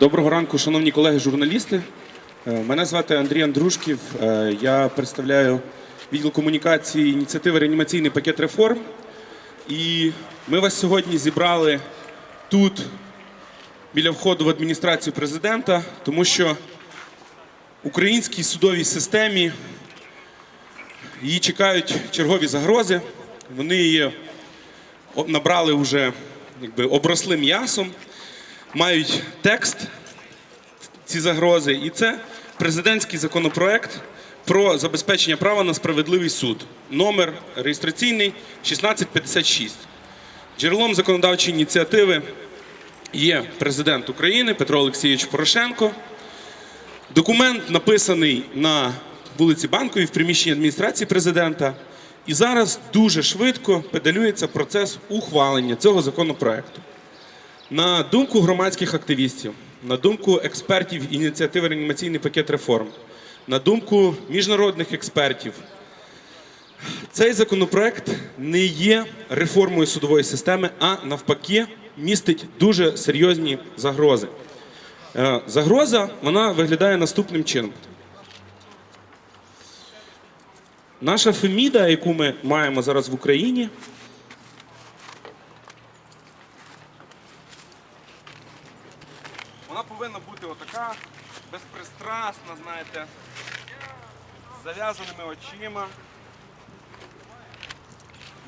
Доброго ранку, шановні колеги журналісти. Е, Мене звати Андрій Андрушків. Е, Я представляю відділ комунікації ініціативи Реанімаційний пакет реформ. І ми вас сьогодні зібрали тут, біля входу в адміністрацію президента, тому що українській судовій системі її чекають чергові загрози. Вони її набрали вже якби обросли м'ясом мають текст ці загрози, і це президентський законопроект про забезпечення права на справедливий суд. Номер реєстраційний 1656. Джерелом законодавчої ініціативи є президент України Петро Олексійович Порошенко. Документ написаний на вулиці Банковій в приміщенні адміністрації президента. І зараз дуже швидко педалюється процес ухвалення цього законопроекту. На думку громадських активістів, на думку експертів ініціативи Реанімаційний пакет реформ, на думку міжнародних експертів, цей законопроект не є реформою судової системи, а навпаки містить дуже серйозні загрози. Е, Загроза вона виглядає наступним чином. Наша Феміда, яку ми маємо зараз в Україні, Вона повинна бути отака, безпристрасна, знаєте, з зав'язаними очима.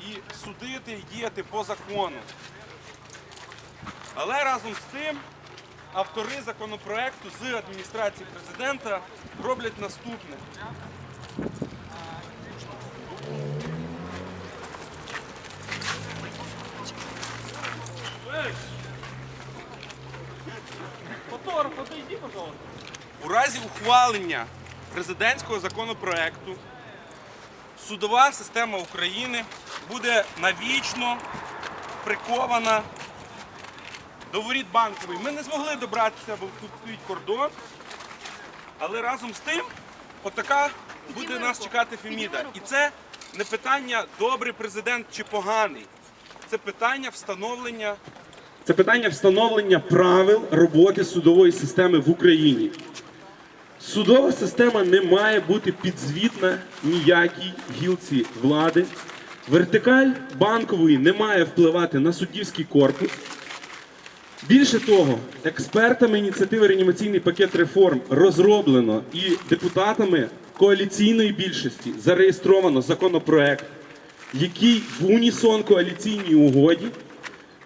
І судити і діяти по закону. Але разом з тим автори законопроекту з адміністрації президента роблять наступне. Пожалуйста. У разі ухвалення президентського законопроекту судова система України буде навічно прикована до воріт банкової. Ми не змогли добратися, бо тут стоїть кордон. Але разом з тим, отака буде нас чекати Феміда. І це не питання добрий президент чи поганий. Це питання встановлення. Це питання встановлення правил роботи судової системи в Україні. Судова система не має бути підзвітна ніякій гілці влади. Вертикаль банкової не має впливати на суддівський корпус. Більше того, експертами ініціативи Реанімаційний пакет реформ розроблено і депутатами коаліційної більшості зареєстровано законопроект, який в унісон коаліційній угоді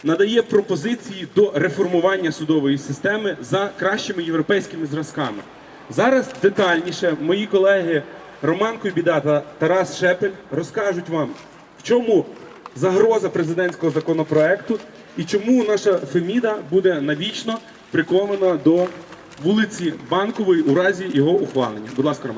надає пропозиції до реформування судової системи за кращими європейськими зразками. Зараз детальніше мої колеги Роман Куйбіда та Тарас Шепель розкажуть вам, в чому загроза президентського законопроекту і чому наша Феміда буде навічно прикована до вулиці Банкової у разі його ухвалення. Будь ласка, Роман.